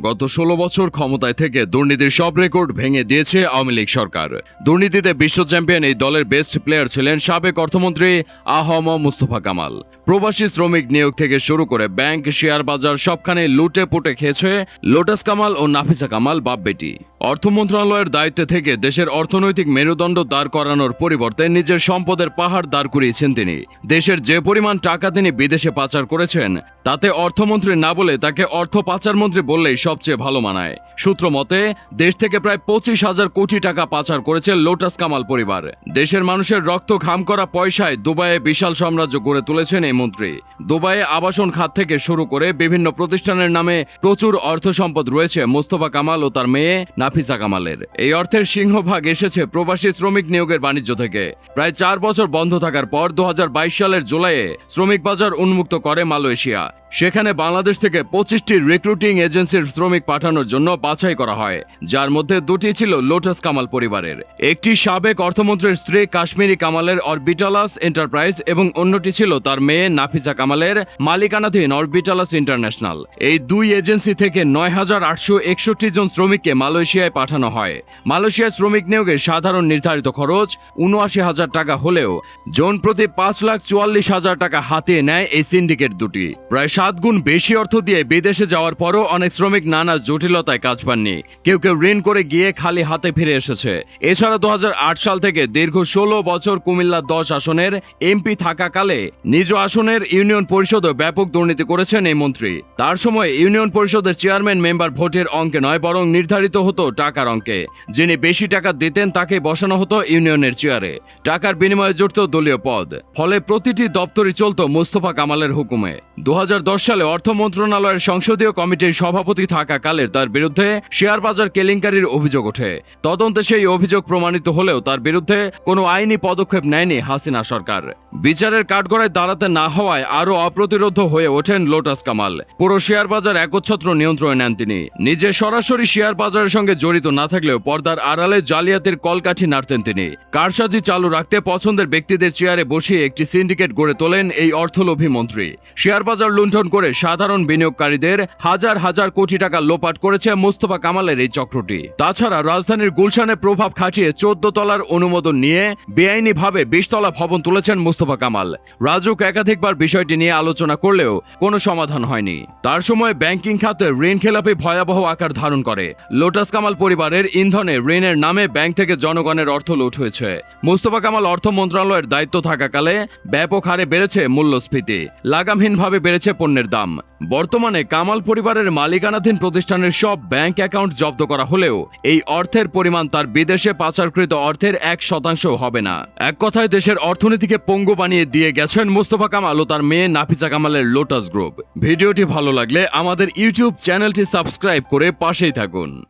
গত ষোলো বছর ক্ষমতায় থেকে দুর্নীতির সব রেকর্ড ভেঙে দিয়েছে আওয়ামী লীগ সরকার। দুর্নীতিতে বিশ্ব চ্যাম্পিয়ন এই দলের বেস্ট প্লেয়ার ছিলেন সাবেক অর্থমন্ত্রী আহম মুস্তফা কামাল। প্রবাসী শ্রমিক নিয়োগ থেকে শুরু করে ব্যাংক, শেয়ার বাজার সবখানে লুটে পুটে খেয়েছে লোটাস কামাল ও নাফিসা কামাল বাপ বেটি। অর্থ মন্ত্রণালয়ের দায়িত্বে থেকে দেশের অর্থনৈতিক মেরুদণ্ড দাঁড় করানোর পরিবর্তে নিজের সম্পদের পাহাড় দাঁড় করিয়েছেন তিনি। দেশের যে পরিমাণ টাকা তিনি বিদেশে পাচার করেছেন, তাতে অর্থমন্ত্রী না বলে তাকে অর্থ পাচার মন্ত্রী বললেই সবচেয়ে ভালো মানায়। সূত্র মতে, দেশ থেকে প্রায় পঁচিশ হাজার কোটি টাকা পাচার করেছে লোটাস কামাল পরিবার। দেশের মানুষের রক্ত ঘাম করা পয়সায় দুবাইয়ে বিশাল সাম্রাজ্য গড়ে তুলেছেন এই মন্ত্রী। দুবাইয়ে আবাসন খাত থেকে শুরু করে বিভিন্ন প্রতিষ্ঠানের নামে প্রচুর অর্থ সম্পদ রয়েছে মোস্তফা কামাল ও তার মেয়ে নাফিসা কামালের। এই অর্থের সিংহভাগ এসেছে প্রবাসী শ্রমিক নিয়োগের বাণিজ্য থেকে। প্রায় চার বছর বন্ধ থাকার পর দু হাজার বাইশ সালের জুলাইয়ে শ্রমিক বাজার উন্মুক্ত করে মালয়েশিয়া। সেখানে বাংলাদেশ থেকে পঁচিশটি রিক্রুটিং এজেন্সির শ্রমিক পাঠানোর জন্য বাছাই করা হয়, যার মধ্যে দুটি ছিল লোটাস কামাল পরিবারের। একটি সাবেক অর্থমন্ত্রীর স্ত্রী কাশ্মীরি কামালের অরবিটালাস এন্টারপ্রাইজ এবং অন্যটি ছিল তার মেয়ে নাফিসা কামালের মালিকানাধীন অরবিটালাস ইন্টারন্যাশনাল। এই দুই এজেন্সি থেকে নয় হাজার আটশো একষট্টি জন শ্রমিককে মালয়েশিয়ায় পাঠানো হয়। মালয়েশিয়ায় শ্রমিক নিয়োগে সাধারণ নির্ধারিত খরচ উনআশি হাজার টাকা হলেও জন প্রতি পাঁচ লাখ চুয়াল্লিশ হাজার টাকা হাতিয়ে নেয় এই সিন্ডিকেট দুটি। প্রায় সাত গুণ বেশি অর্থ দিয়ে বিদেশে যাওয়ার পরও অনেক শ্রমিক নানা জটিলতায় কাজ পাননি। কেউ কেউ ঋণ করে গিয়ে খালি হাতে ফিরে এসেছে। এছাড়া দু হাজার আট সাল থেকে দীর্ঘ ষোলো বছর কুমিল্লা দশ আসনের এমপি থাকাকালে নিজ আসনের ইউনিয়ন পরিষদও ব্যাপক দুর্নীতি করেছেন এই মন্ত্রী। তার সময় ইউনিয়ন পরিষদের চেয়ারম্যান মেম্বার ভোটের অঙ্কে নয়, বরং নির্ধারিত হতো টাকার অঙ্কে। যিনি বেশি টাকা দিতেন, তাকে বসানো হতো ইউনিয়নের চেয়ারে। টাকার বিনিময়ে জুটত দলীয় পদ। ফলে প্রতিটি দপ্তরই চলত মোস্তফা কামালের হুকুমে। দু হাজার সালে অর্থ মন্ত্রণালয়ের সংসদীয় কমিটির সভাপতি থাকাকালে তার বিরুদ্ধে শেয়ার বাজার কেলেঙ্কারির অভিযোগ ওঠে। তদন্তে সেই অভিযোগ প্রমাণিত হলেও তার বিরুদ্ধে কোনো আইনি পদক্ষেপ নেয়নি হাসিনা সরকার। বিচারের কাঠগড়ায় দাঁড়াতে না হওয়ায় আরও অপ্রতিরোধ হয়ে ওঠেন লোটাস কামাল। পুরো শেয়ার বাজার একচ্ছত্র নিয়ন্ত্রণে নেন তিনি। নিজে সরাসরি শেয়ার বাজারের সঙ্গে জড়িত না থাকলেও পর্দার আড়ালে জালিয়াতির কলকাঠি নাড়তেন তিনি। কারসাজি চালু রাখতে পছন্দের ব্যক্তিদের চেয়ারে বসিয়ে একটি সিন্ডিকেট গড়ে তোলেন এই অর্থলোভী মন্ত্রী। শেয়ার বাজার লুণ্ঠন করে সাধারণ বিনিয়োগকারীদের হাজার হাজার কোটি টাকা লোপাট করেছে মোস্তফা কামালের এই চক্রটি। তাছাড়া রাজধানীর গুলশানে প্রভাব খাটিয়ে চোদ্দ তলার অনুমোদন নিয়ে বেআইনিভাবে বিশতলা ভবন তুলেছেন মোস্তফা কামাল। রাজুক একাধিকবার বিষয়টি নিয়ে আলোচনা করলেও কোনো সমাধান হয়নি। তার সময় ব্যাংকিং খাতে ঋণ খেলাপি ভয়াবহ আকার ধারণ করে। লোটাস কামাল পরিবারের ইন্ধনে ঋণের নামে ব্যাংক থেকে জনগণের অর্থ লুট হয়েছে। মোস্তফা কামাল অর্থ মন্ত্রণালয়ের দায়িত্ব থাকাকালে ব্যাপক হারে বেড়েছে মূল্যস্ফীতি। লাগামহীনভাবে বেড়েছে পণ্যের দাম। বর্তমানে কামাল পরিবারের মালিকানাধীন প্রতিষ্ঠানের সব ব্যাংক অ্যাকাউন্ট জব্দ করা হলেও এই অর্থের পরিমাণ তার বিদেশে পাচারকৃত অর্থের এক শতাংশও হবে না। এক কথায় দেশের অর্থনীতিকে পঙ্গু বানিয়ে দিয়ে গেছেন মোস্তফা কামাল ও তার মেয়ে নাফিজা কামালের লোটাস গ্রুপ ভিডিওটি ভালো লাগলে আমাদের ইউটিউব চ্যানেলটি সাবস্ক্রাইব করে পাশেই থাকুন।